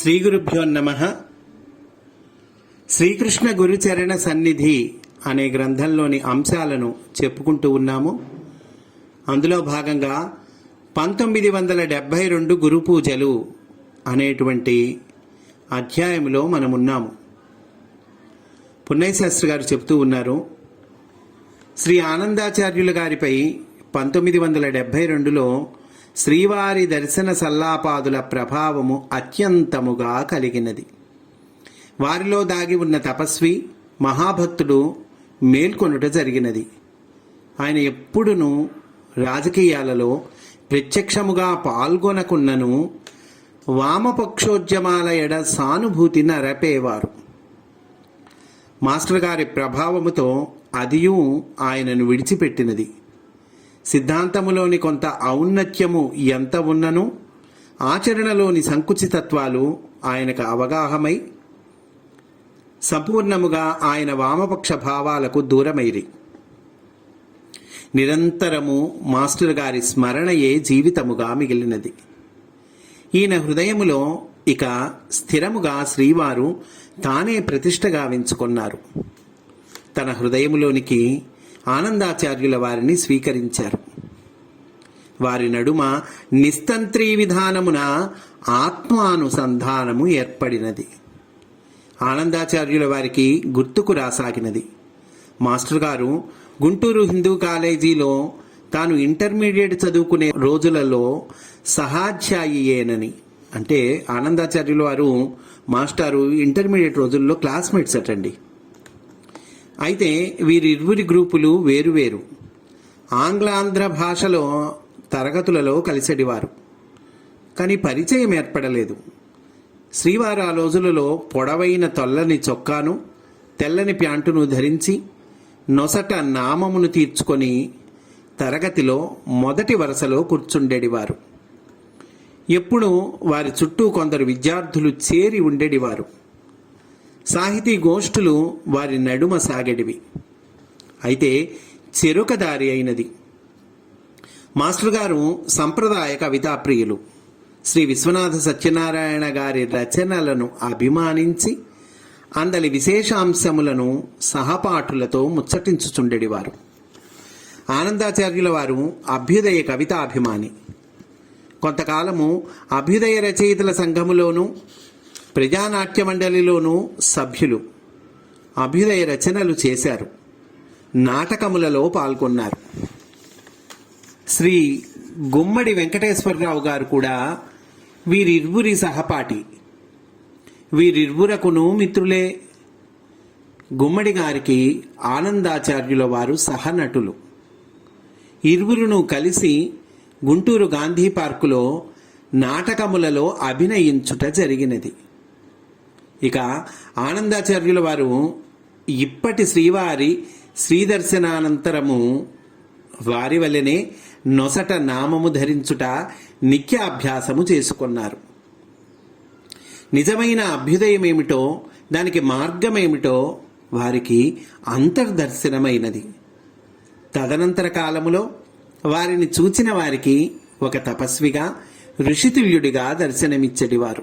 శ్రీ గురుభ్యో నమ. శ్రీకృష్ణ గురుచరణ సన్నిధి అనే గ్రంథంలోని అంశాలను చెప్పుకుంటూ ఉన్నాము. అందులో భాగంగా పంతొమ్మిది వందల డెబ్భై రెండు గురు పూజలు అనేటువంటి అధ్యాయంలో మనమున్నాము పున్నయశాస్త్రి గారు చెప్తూ ఉన్నారు శ్రీ ఆనందాచార్యుల గారిపై పంతొమ్మిది వందల డెబ్భై రెండులో శ్రీవారి దర్శన సల్లాపాదుల ప్రభావము అత్యంతముగా కలిగినది. వారిలో దాగి ఉన్న తపస్వి మహాభక్తుడు మేల్కొనుట జరిగినది. ఆయన ఎప్పుడునూ రాజకీయాలలో ప్రత్యక్షముగా పాల్గొనకున్నను వామపక్షోద్యమాల ఎడ సానుభూతి నరపేవారు. మాస్టర్ గారి ప్రభావముతో అదియు ఆయనను విడిచిపెట్టినది. సిద్ధాంతములోని కొంత ఔన్నత్యము ఎంత ఉన్నను? ఆచరణలోని సంకుచితత్వాలు ఆయనకు అవగాహమై సంపూర్ణముగా ఆయన వామపక్ష భావాలకు దూరమైరి. నిరంతరము మాస్టర్ గారి స్మరణయే జీవితముగా మిగిలినది. ఈయన హృదయములో ఇక స్థిరముగా శ్రీవారు తానే ప్రతిష్ట గావించుకున్నారు. తన హృదయములోనికి ఆనందాచార్యుల వారిని స్వీకరించారు. వారి నడుమ నిస్తంత్రీ విధానమున ఆత్మానుసంధానము ఏర్పడినది. ఆనందాచార్యుల వారికి గుర్తుకు రాసాగినది. మాస్టర్ గారు గుంటూరు హిందూ కాలేజీలో తాను ఇంటర్మీడియట్ చదువుకునే రోజులలో సహాధ్యాయియేనని. అంటే ఆనందాచార్యుల వారు మాస్టారు ఇంటర్మీడియట్ రోజుల్లో క్లాస్మేట్స్ అటండి. అయితే వీరిరువురి గ్రూపులు వేరువేరు ఆంగ్లాంధ్ర భాషలో తరగతులలో కలిసెడివారు. కానీ పరిచయం ఏర్పడలేదు. శ్రీవారు ఆ రోజులలో పొడవైన తొల్లని చొక్కాను తెల్లని ప్యాంటును ధరించి నొసట నామమును తీర్చుకొని తరగతిలో మొదటి వరుసలో కూర్చుండేడివారు. ఎప్పుడూ వారి చుట్టూ కొందరు విద్యార్థులు చేరి ఉండేడివారు. సాహితీ గోష్ఠులు వారి నడుమ సాగడివి అయితే చెరుక దారి అయినది. మాస్టర్ గారు సంప్రదాయ కవితాప్రియులు శ్రీ విశ్వనాథ సత్యనారాయణ గారి రచనలను అభిమానించి అందలి విశేషాంశములను సహపాఠులతో ముచ్చటించుచుండెడివారు ఆనందాచార్యుల వారు అభ్యుదయ కవితాభిమాని. కొంతకాలము అభ్యుదయ రచయితల సంఘములోనూ ప్రజానాట్య మండలిలోనూ సభ్యులు అభ్యుదయ రచనలు చేశారు. నాటకములలో పాల్గొన్నారు. శ్రీ గుమ్మడి వెంకటేశ్వరరావు గారు కూడా వీరిరువురి సహపాఠి. వీరిరువురకును మిత్రులే. గుమ్మడి గారికి ఆనందాచార్యుల వారు సహనటులు. ఇరువురును కలిసి గుంటూరు గాంధీ పార్కులో నాటకములలో అభినయించుట జరిగినది. ఇక ఆనందాచార్యుల వారు ఇప్పటి శ్రీవారి శ్రీదర్శనానంతరము వారి వల్లనే నొసట నామము ధరించుట నిత్యాభ్యాసము చేసుకున్నారు. నిజమైన అభ్యుదయం ఏమిటో దానికి మార్గమేమిటో వారికి అంతర్దర్శనమైనది. తదనంతర కాలములో వారిని చూచిన వారికి ఒక తపస్విగా ఋషితుల్యుడిగా దర్శనమిచ్చడివారు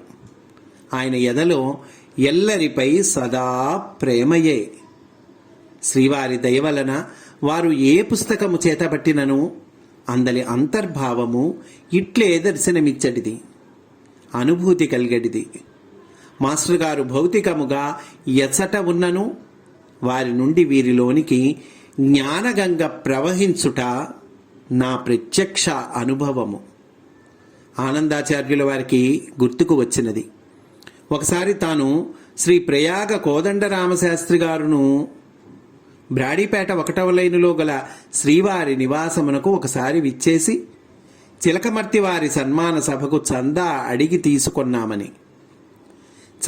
ఆయన ఎదలో ఎల్లరిపై సదా ప్రేమయే. శ్రీవారి దయవలన వారు ఏ పుస్తకము చేతబట్టినను అందలి అంతర్భావము ఇట్లే దర్శనమిచ్చటిది అనుభూతి కలిగడిది మాస్టర్ గారు భౌతికముగా ఎచ్చట ఉన్నను వారి నుండి వీరిలోనికి జ్ఞానగంగ ప్రవహించుట నా ప్రత్యక్ష అనుభవము. ఆనందాచార్యుల వారికి గుర్తుకు వచ్చినది. ఒకసారి తాను శ్రీ ప్రయాగ కోదండరామశాస్త్రి గారును బ్రాడీపేట ఒకటవ లైనులో గల శ్రీవారి నివాసమునకు ఒకసారి విచ్చేసి చిలకమర్తి వారి సన్మాన సభకు చందా అడిగి తీసుకొన్నామని.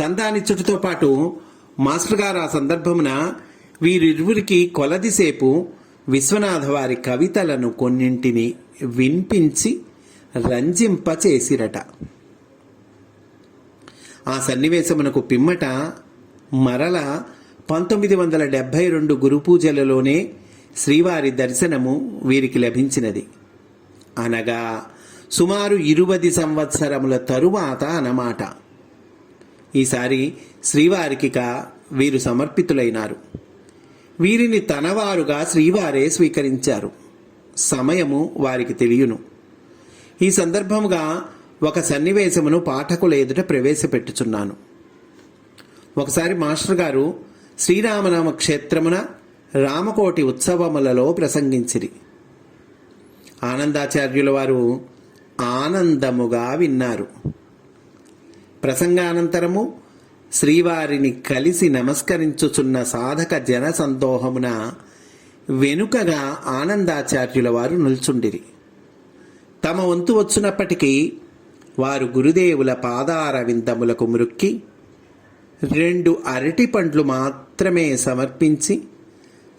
చందానిచ్చుటితో పాటు మాస్టర్ గారు ఆ సందర్భమున వీరిరువురికి కొలదిసేపు విశ్వనాథ వారి కవితలను కొన్నింటిని వినిపించి రంజింపచేసిరట. ఆ సన్నివేశమునకు పిమ్మట మరల పంతొమ్మిది వందల డెబ్భై రెండు గురు పూజలలోనే శ్రీవారి దర్శనము వీరికి లభించినది. అనగా సుమారు ఇరువది సంవత్సరముల తరువాత అన్నమాట. ఈసారి శ్రీవారికిక వీరు సమర్పితులైనారు. వీరిని తనవారుగా శ్రీవారే స్వీకరించారు. సమయము వారికి తెలియను. ఈ సందర్భముగా ఒక సన్నివేశమును పాఠకుల ఎదుట ప్రవేశపెట్టుచున్నాను. ఒకసారి మాస్టర్ గారు శ్రీరామనామ క్షేత్రమున రామకోటి ఉత్సవములలో ప్రసంగించిరి. ఆనందాచార్యుల వారు ఆనందముగా విన్నారు. ప్రసంగానంతరము శ్రీవారిని కలిసి నమస్కరించుచున్న సాధక జన సందోహమున వెనుకగా ఆనందాచార్యుల వారు నిల్చుండిరి. తమ వంతు వచ్చినప్పటికీ వారు గురుదేవుల పాదారవిందములకు మృక్కి రెండు అరటి పండ్లు మాత్రమే సమర్పించి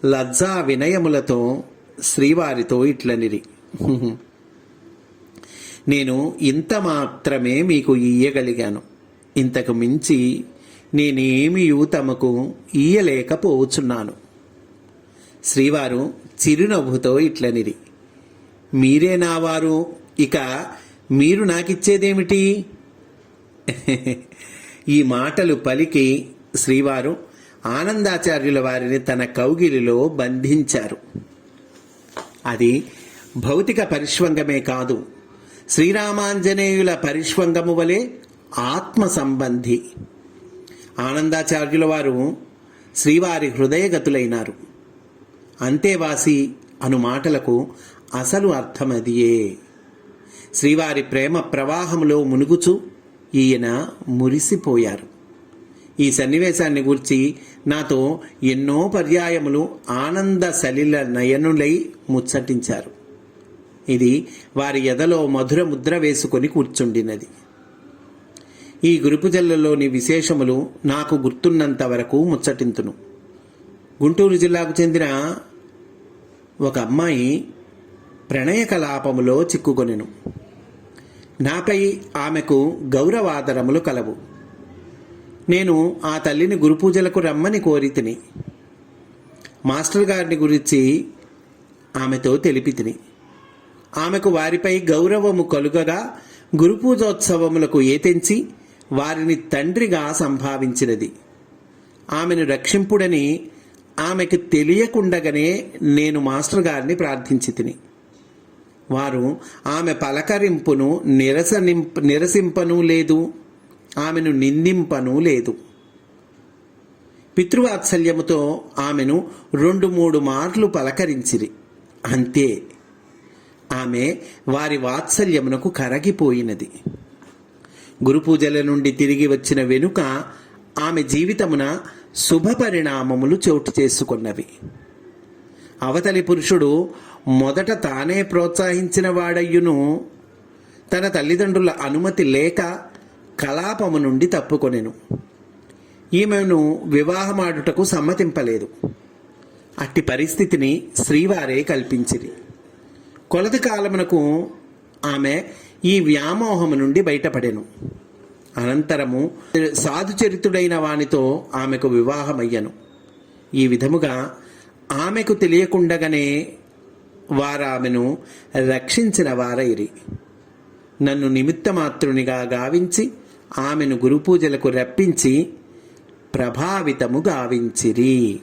లజ్జా వినయములతో శ్రీవారితో ఇట్లనిరి. నేను ఇంత మాత్రమే మీకు ఇయ్యగలిగాను. ఇంతకు మించి నేనేమియూ తమకు ఇయ్యలేకపోవచ్చున్నాను. శ్రీవారు చిరునవ్వుతో ఇట్లనిరి. మీరే నా వారు ఇక మీరు నాకిచ్చేదేమిటి? ఈ మాటలు పలికి శ్రీవారు ఆనందాచార్యుల వారిని తన కౌగిలిలో బంధించారు. అది భౌతిక పరిష్వంగమే కాదు శ్రీరామాంజనేయుల పరిష్వంగము వలె ఆత్మ సంబంధి ఆనందాచార్యుల వారు శ్రీవారి హృదయగతులైనారు. అంతేవాసి అను మాటలకు అసలు అర్థమదియే. శ్రీవారి ప్రేమ ప్రవాహంలో మునుగుచు ఈయన మురిసిపోయారు. ఈ సన్నివేశాన్ని గురించి నాతో ఎన్నో పర్యాయములు ఆనంద సలిల నయనులై ముచ్చటించారు. ఇది వారి ఎదలో మధుర ముద్ర వేసుకొని కూర్చుండినది. ఈ గురుపుజల్లలోని విశేషములు నాకు గుర్తున్నంత వరకు ముచ్చటింతును. గుంటూరు జిల్లాకు చెందిన ఒక అమ్మాయి ప్రణయ కలాపములో చిక్కుకొనెను. నాపై ఆమెకు గౌరవాదరములు కలవు. నేను ఆ తల్లిని గురుపూజలకు రమ్మని కోరితిని మాస్టర్ గారిని గురించి ఆమెతో తెలిపితిని ఆమెకు వారిపై గౌరవము కలుగగా గురుపూజోత్సవములకు ఏతెంచి వారిని తండ్రిగా సంభావించినది. ఆమెను రక్షింపుడని ఆమెకు తెలియకుండగానే నేను మాస్టర్ గారిని ప్రార్థించి తిని వారు ఆమె పలకరింపును నిరసనింప నిరసింపను లేదు. ఆమెను నిందింపను లేదు. పితృవాత్సల్యముతో ఆమెను రెండు మూడు మార్లు పలకరించిరి. అంతే. ఆమె వారి వాత్సల్యమునకు కరగిపోయినది. గురుపూజల నుండి తిరిగి వచ్చిన వెనుక ఆమె జీవితమున శుభ పరిణామములు చోటు చేసుకున్నవి. అవతలి పురుషుడు మొదట తానే ప్రోత్సహించిన వాడయ్యును. తన తల్లిదండ్రుల అనుమతి లేక కలాపము నుండి తప్పుకొనెను. ఈమెను వివాహమాడుటకు సమ్మతింపలేదు. అట్టి పరిస్థితిని శ్రీవారే కల్పించిరి. కొలత కాలమునకు ఆమె ఈ వ్యామోహము నుండి బయటపడెను. అనంతరము సాధుచరితుడైన వానితో ఆమెకు వివాహమయ్యను. ఈ విధముగా ఆమెకు తెలియకుండగానే వారామెను రక్షించిన వారైరి. నన్ను నిమిత్తమాత్రునిగా గావించి ఆమెను గురుపూజలకు రప్పించి ప్రభావితము గావించిరి.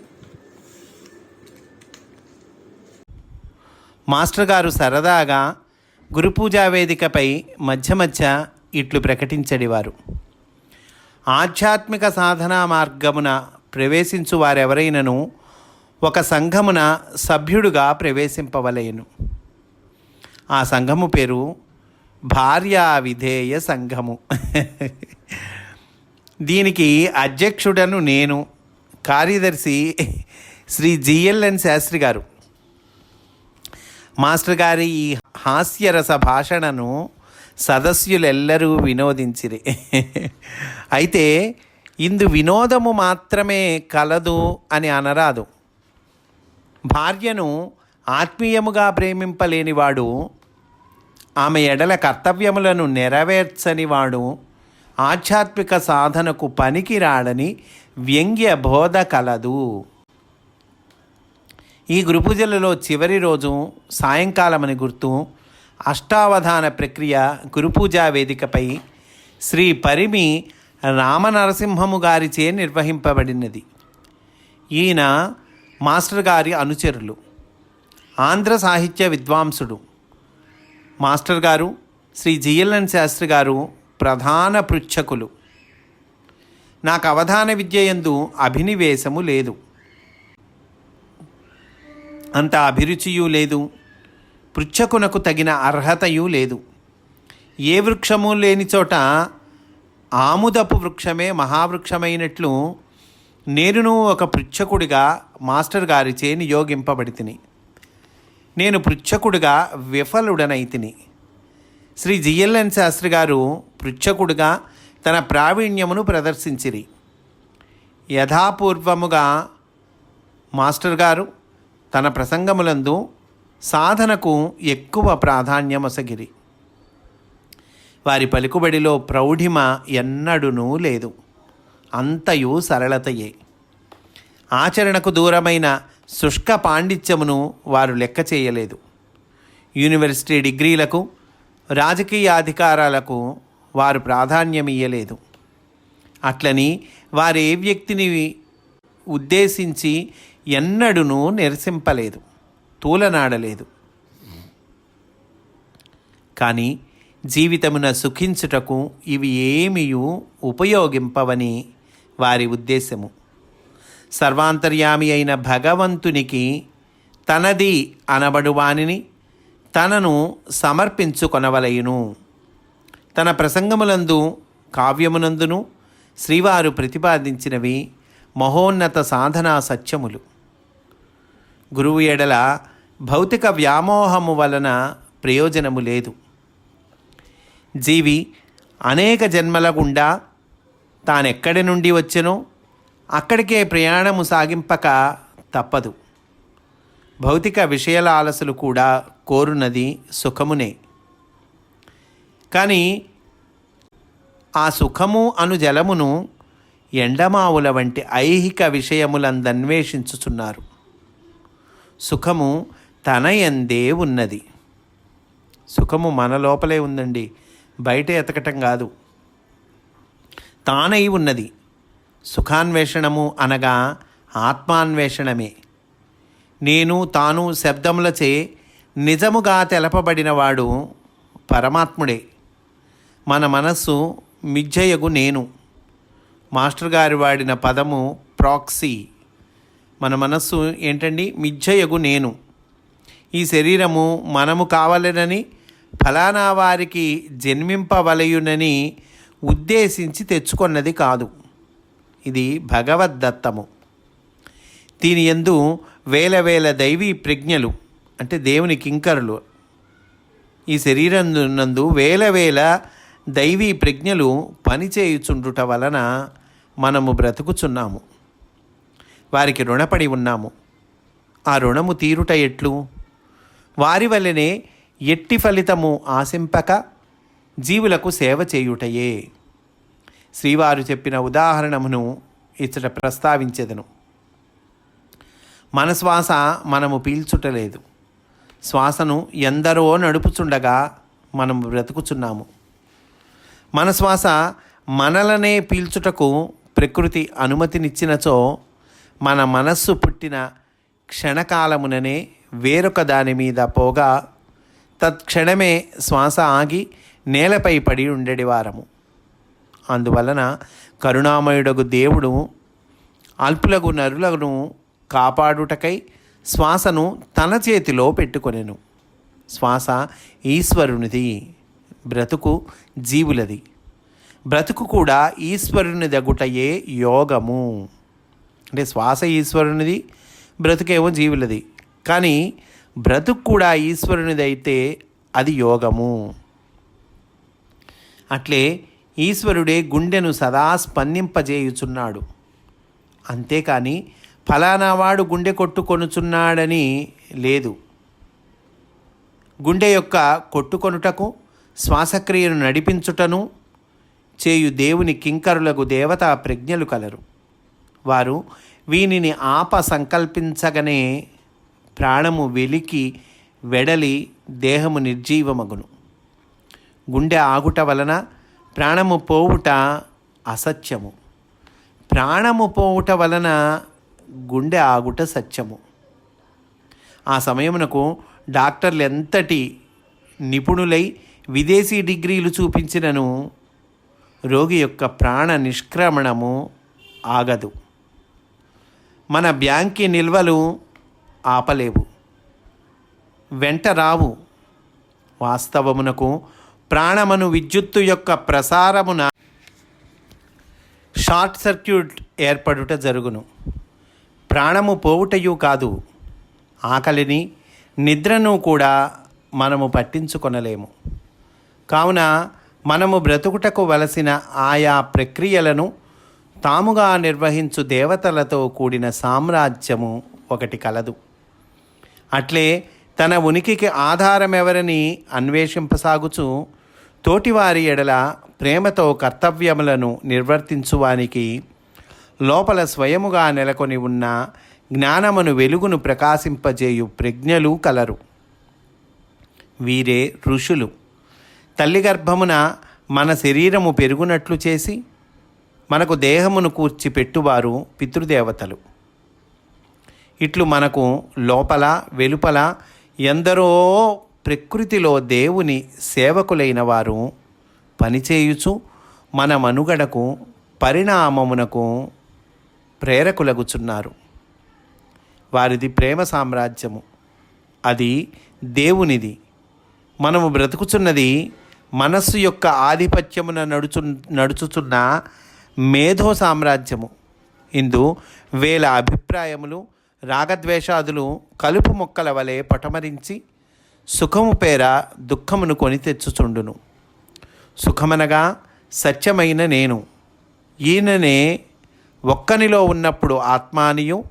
మాస్టర్ గారు సరదాగా గురుపూజా వేదికపై మధ్య మధ్య ఇట్లు ప్రకటించడివారు. ఆధ్యాత్మిక సాధనా మార్గమున ప్రవేశించు వారెవరైనను ఒక సంఘమున సభ్యుడుగా ప్రవేశింపవలేను. ఆ సంఘము పేరు భార్యా విధేయ సంఘము. దీనికి అధ్యక్షుడను నేను కార్యదర్శి శ్రీ జిఎల్ఎన్ శాస్త్రి గారు. మాస్టర్ గారి ఈ హాస్యరస భాషణను సదస్యులెల్లరూ వినోదించిరి. అయితే ఇందు వినోదము మాత్రమే కలదు అని అనరాదు. భార్యను ఆత్మీయముగా ప్రేమింపలేనివాడు ఆమె ఎడల కర్తవ్యములను నెరవేర్చనివాడు ఆధ్యాత్మిక సాధనకు పనికిరాడని వ్యంగ్య బోధ కలదు. ఈ గురుపూజలలో చివరి రోజు సాయంకాలమని గుర్తు అష్టావధాన ప్రక్రియ గురుపూజా వేదికపై శ్రీ పరిమి రామనరసింహము గారిచే నిర్వహింపబడినది. ఈయన మాస్టర్ గారి అనుచరులు. ఆంధ్ర సాహిత్య విద్వాంసుడు. మాస్టర్ గారు శ్రీ జిఎల్ఎన్ శాస్త్రి గారు ప్రధాన పృచ్ఛకులు. నాకు అవధాన విద్య యందు అభినివేశము లేదు. అంత అభిరుచియు లేదు. పృచ్ఛకునకు తగిన అర్హతయు లేదు. ఏ వృక్షము లేని చోట ఆముదపు వృక్షమే మహావృక్షమైనట్లు నేనును ఒక పృచ్ఛకుడిగా మాస్టర్ గారిచే నియోగింపబడి తిని నేను పృచ్ఛకుడిగా విఫలుడనైతిని. శ్రీ జిఎల్ఎన్ శాస్త్రి గారు పృచ్ఛకుడిగా తన ప్రావీణ్యమును ప్రదర్శించిరి. యథాపూర్వముగా మాస్టర్ గారు తన ప్రసంగములందు సాధనకు ఎక్కువ ప్రాధాన్యమొసగిరి. వారి పలుకుబడిలో ప్రౌఢిమ ఎన్నడూనూ లేదు. అంతయు సరళతయే. ఆచరణకు దూరమైన శుష్క పాండిత్యమును వారు లెక్క చేయలేదు. యూనివర్సిటీ డిగ్రీలకు రాజకీయ అధికారాలకు వారు ప్రాధాన్యమియ్యలేదు. అట్లని వారు ఏ వ్యక్తిని ఉద్దేశించి ఎన్నడూనూ నిరసింపలేదు తూలనాడలేదు. కానీ జీవితమున సుఖించుటకు ఇవి ఏమియు ఉపయోగింపవని వారి ఉద్దేశము. సర్వాంతర్యామి అయిన భగవంతునికి తనది అనబడువానిని తనను సమర్పించుకొనవలయును. తన ప్రసంగములందు కావ్యమునందును శ్రీవారు ప్రతిపాదించినవి మహోన్నత సాధనా సత్యములు. గురువు ఎడల భౌతిక వ్యామోహము వలన ప్రయోజనము లేదు. జీవి అనేక జన్మల గుండా తానెక్కడి నుండి వచ్చెనో అక్కడికే ప్రయాణము సాగింపక తప్పదు. భౌతిక విషయాల ఆలసలు కూడా కోరునది సుఖమునే. కానీ ఆ సుఖము అను జలమును ఎండమావుల వంటి ఐహిక విషయములందన్వేషించుచున్నారు. సుఖము తన ఎందే ఉన్నది. సుఖము మన లోపలే ఉందండి. బయట ఎతకటం కాదు. తానై ఉన్నది. సుఖాన్వేషణము అనగా ఆత్మాన్వేషణమే. నేను తాను శబ్దములచే నిజముగా తెలపబడినవాడు పరమాత్ముడే. మన మనస్సు మిథ్యయగు నేను. మాస్టర్ గారు వాడిన పదము ప్రాక్సీ. మన మనస్సు ఏంటండి? మిథ్యయగు నేను. ఈ శరీరము మనము కావాలనని ఫలానా వారికి జన్మింపవలయునని ఉద్దేశించి తెచ్చుకొన్నది కాదు. ఇది భగవద్దత్తము దీని ఎందు వేల వేల దైవీ ప్రజ్ఞలు అంటే దేవుని కింకరులు ఈ శరీరం నందు వేల వేల దైవీ ప్రజ్ఞలు పనిచేయుచుండుట వలన మనము బ్రతుకుచున్నాము. వారికి రుణపడి ఉన్నాము. ఆ రుణము తీరుట ఎట్లు? వారి వల్లనే ఎట్టి ఫలితము ఆశింపక జీవులకు సేవ చేయుటయే. శ్రీవారు చెప్పిన ఉదాహరణమును ఇచ్చట ప్రస్తావించెదను. మన శ్వాస మనము పీల్చుటలేదు. శ్వాసను ఎందరో నడుపుచుండగా మనము బ్రతుకుచున్నాము. మన శ్వాస మనలనే పీల్చుటకు ప్రకృతి అనుమతినిచ్చినచో మన మనస్సు పుట్టిన క్షణకాలముననే వేరొక దాని మీద పోగా తత్క్షణమే శ్వాస ఆగి నేలపై పడి ఉండేవారము అందువలన కరుణామయుడగు దేవుడు అల్పులకు నరులను కాపాడుటకై శ్వాసను తన చేతిలో పెట్టుకొనెను. శ్వాస ఈశ్వరునిది బ్రతుకు జీవులది. బ్రతుకు కూడా ఈశ్వరుని దగ్గుటయే యోగము. అంటే శ్వాస ఈశ్వరునిది బ్రతుకేమో జీవులది. కానీ బ్రతుకు కూడా ఈశ్వరునిది అయితే అది యోగము. అట్లే ఈశ్వరుడే గుండెను సదా స్పందింపజేయుచున్నాడు. అంతేకాని ఫలానావాడు గుండె కొట్టుకొనుచున్నాడని లేదు. గుండె యొక్క కొట్టుకొనుటకు శ్వాసక్రియను నడిపించుటను చేయు దేవుని కింకరులకు దేవతా ప్రజ్ఞలు కలరు. వారు వీనిని ఆప సంకల్పించగనే ప్రాణము వెలికి వెడలి దేహము నిర్జీవమగును. గుండె ఆగుట వలన ప్రాణము పోవుట అసత్యము. ప్రాణము పోవుట వలన గుండె ఆగుట సత్యము. ఆ సమయమునకు డాక్టర్లు ఎంతటి నిపుణులై విదేశీ డిగ్రీలు చూపించినను రోగి యొక్క ప్రాణ నిష్క్రమణము ఆగదు. మన బ్యాంకి నిల్వలు ఆపలేవు. వెంట రావు. వాస్తవమునకు ప్రాణమను విద్యుత్తు యొక్క ప్రసారమున షార్ట్ సర్క్యూట్ ఏర్పడుట జరుగును. ప్రాణము పోవుటయు కాదు ఆకలిని నిద్రను కూడా మనము పట్టించుకొనలేము. కావున మనము బ్రతుకుటకు వలసిన ఆయా ప్రక్రియలను తాముగా నిర్వహించు దేవతలతో కూడిన సామ్రాజ్యము ఒకటి కలదు. అట్లే తన ఉనికికి ఆధారమెవరని అన్వేషింపసాగుచు తోటివారి ఎడల ప్రేమతో కర్తవ్యములను నిర్వర్తించువానికి లోపల స్వయముగా నెలకొని ఉన్న జ్ఞానమును వెలుగును ప్రకాశింపజేయు ప్రజ్ఞలు కలరు. వీరే ఋషులు. తల్లి గర్భమున మన శరీరము పెరుగునట్లు చేసి మనకు దేహమును కూర్చి పెట్టువారు పితృదేవతలు. ఇట్లు మనకు లోపల వెలుపల ఎందరో ప్రకృతిలో దేవుని సేవకులైన వారు పనిచేయుచు మన మనుగడకు పరిణామమునకు ప్రేరకులగుచున్నారు. వారిది ప్రేమ సామ్రాజ్యము. అది దేవునిది. మనము బ్రతుకుచున్నది మనస్సు యొక్క ఆధిపత్యమున నడుచు నడుచుచున్న మేధో సామ్రాజ్యము. ఇందు వేల అభిప్రాయములు రాగద్వేషాదులు కలుపు మొక్కల వలె పటమరించి సుఖము పేర దుఃఖమును కొని తెచ్చుచుండును. సుఖమనగా సత్యమైన నేను. ఈయననే ఒక్కనిలో ఉన్నప్పుడు ఆత్మానియు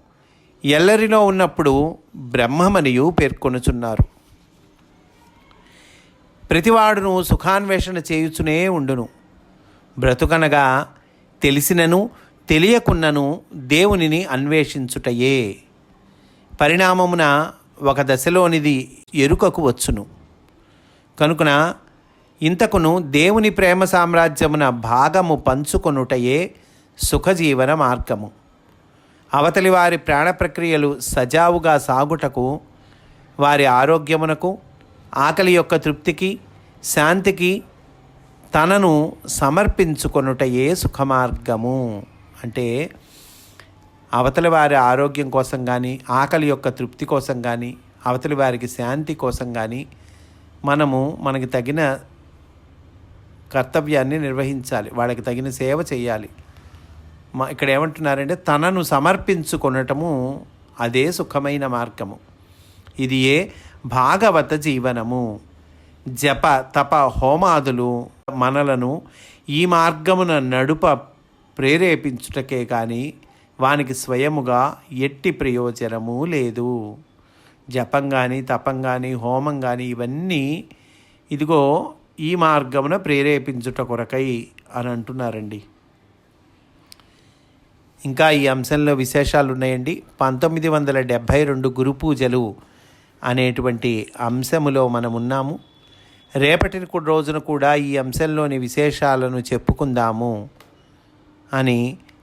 ఎల్లరిలో ఉన్నప్పుడు బ్రహ్మమనియు పేర్కొనుచున్నారు. ప్రతివాడును సుఖాన్వేషణ చేయుచునే ఉండును. బ్రతుకనగా తెలిసినను తెలియకున్నను దేవునిని అన్వేషించుటయే. పరిణామమున ఒక దశలోనిది ఎరుకకు వచ్చును. కనుకన ఇంతకును దేవుని ప్రేమ సామ్రాజ్యమున భాగము పంచుకొనుటయే సుఖజీవన మార్గము. అవతలి వారి ప్రాణ ప్రక్రియలు సజావుగా సాగుటకు వారి ఆరోగ్యమునకు ఆకలి యొక్క తృప్తికి శాంతికి తనను సమర్పించుకొనుటయే సుఖమార్గము. అంటే అవతలి వారి ఆరోగ్యం కోసం కానీ ఆకలి యొక్క తృప్తి కోసం కానీ అవతలి వారికి శాంతి కోసం కానీ మనము మనకి తగిన కర్తవ్యాన్ని నిర్వహించాలి. వాళ్ళకి తగిన సేవ చేయాలి. మా ఇక్కడ ఏమంటున్నారంటే తనను సమర్పించుకొనటము అదే సుఖమైన మార్గము. ఇది ఏ భాగవత జీవనము. జప తప హోమాదులు మనలను ఈ మార్గమున నడుప ప్రేరేపించుటకే కానీ వానికి స్వయముగా ఎట్టి ప్రయోజనము లేదు. జపం కానీ తపం కానీ హోమం కానీ ఇవన్నీ ఇదిగో ఈ మార్గమున ప్రేరేపించుట కొరకై అని అంటున్నారండి. ఇంకా ఈ అంశంలో విశేషాలు ఉన్నాయండి పంతొమ్మిది వందల డెబ్భై రెండు గురు పూజలు అనేటువంటి అంశములో మనం ఉన్నాము రేపటి రోజున కూడా ఈ అంశంలోని విశేషాలను చెప్పుకుందాము అని